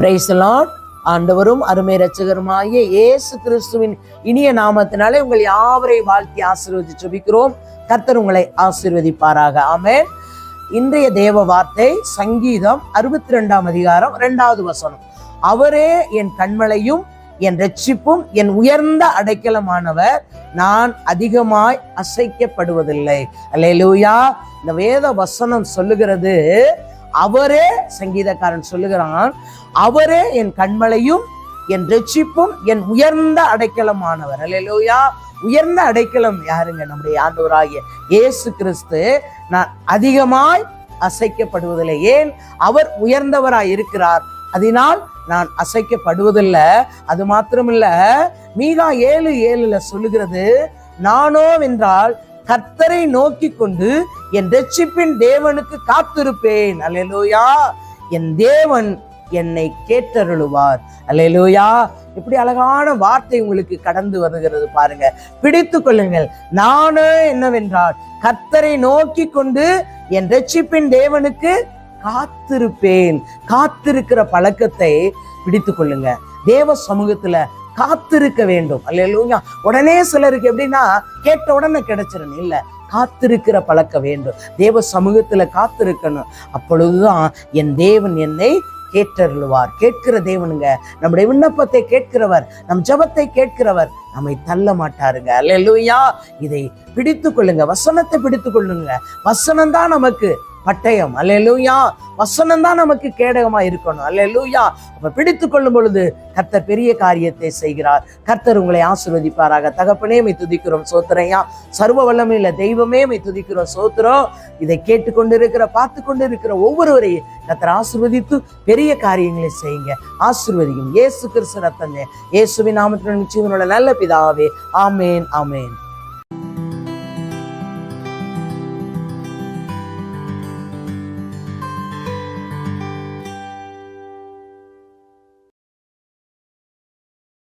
பிரைசலான் ஆண்டவரும் அருமை ரட்சகருமாகிய இயேசு கிறிஸ்துவின் இனிய நாமத்தினாலே உங்கள் யாவரை வாழ்த்தி ஆசீர்வதி சுபிக்கிறோம் கர்த்தர் உங்களை ஆசீர்வதிப்பாராக. ஆமென். இன்றைய தேவ வார்த்தை சங்கீதம் அறுபத்தி ரெண்டாம் அதிகாரம் ரெண்டாவது வசனம். அவரே என் கண்மலையும் என் ரட்சிப்பும் என் உயர்ந்த அடைக்கலமானவர். நான் அதிகமாய் அசைக்கப்படுவதில்லை. அல்லேலூயா இந்த வேத வசனம் சொல்லுகிறது அவரே சங்கீதக்காரன் சொல்லுகிறான் அவரே என் கண்மலையும் என் ரட்சிப்பும் என் உயர்ந்த அடைக்கலமானவர். அல்லையா உயர்ந்த அடைக்கலம் யாருங்க? நம்முடைய ஆண்டவராகிய இயேசு கிறிஸ்து. நான் அதிகமாய் அசைக்கப்படுவதில்லை. ஏன்? அவர் உயர்ந்தவராய் இருக்கிறார். அதனால் நான் அசைக்கப்படுவதில்லை. அது மாத்திரமில்ல. மீகா ஏழு ஏழுல சொல்லுகிறது நானோ என்றால் கர்த்தரை நோக்கி கொண்டு என் ரட்சிப்பின் தேவனுக்கு காத்திருப்பேன். அலையலோயா என் தேவன் என்னை கேட்டருளுவார். அலையலோயா இப்படி அழகான வார்த்தை உங்களுக்கு கடந்து வருகிறது பாருங்க. பிடித்து கொள்ளுங்கள். நானே என்னவென்றால் கர்த்தரை நோக்கி கொண்டு என் ரட்சிப்பின் தேவனுக்கு காத்திருப்பேன். காத்திருக்கிற பழக்கத்தை பிடித்து கொள்ளுங்க. தேவ சமூகத்துல காத்திருக்க வேண்டும். அல்லேலூயா. உடனே சிலருக்கு எப்படின்னா கேட்ட உடனே கிடைச்சிடணும் இல்லை காத்திருக்கிற பழக்க வேண்டும். தேவ சமூகத்தில் காத்திருக்கணும். அப்பொழுதுதான் என் தேவன் என்னை கேட்டருள்வார். கேட்கிற தேவனுங்க நம்முடைய விண்ணப்பத்தை கேட்கிறவர் நம் ஜெபத்தை கேட்கிறவர் நம்மை தள்ள மாட்டாருங்க. அல்லேலூயா. இதை பிடித்து கொள்ளுங்க வசனத்தை பிடித்து கொள்ளுங்க வசனம் தான் நமக்கு பட்டயம். அல்லூயா வசனம் தான் நமக்கு கேடகமா இருக்கணும். அல்லூயா அப்ப பிடித்து கொள்ளும் பொழுது கர்த்தர் பெரிய காரியத்தை செய்கிறார். கர்த்தர் உங்களை ஆசிர்வதிப்பாராக. தகப்பனே மை துதிக்கிறோம். சோத்திரையா சர்வ வல்லமையில தெய்வமே மை துதிக்கிறோம். சோத்திரம் இதை கேட்டுக்கொண்டிருக்கிற பார்த்து கொண்டு இருக்கிற ஒவ்வொருவரையும் கர்த்தர் ஆசிர்வதித்து பெரிய காரியங்களை செய்யுங்க. ஆசிர்வதிக்கும். இயேசு கிறிஸ்து ரத்தங்க இயேசுவின் நாமத்தின் நிச்சயங்களோட நல்ல பிதாவே. ஆமேன் ஆமேன்.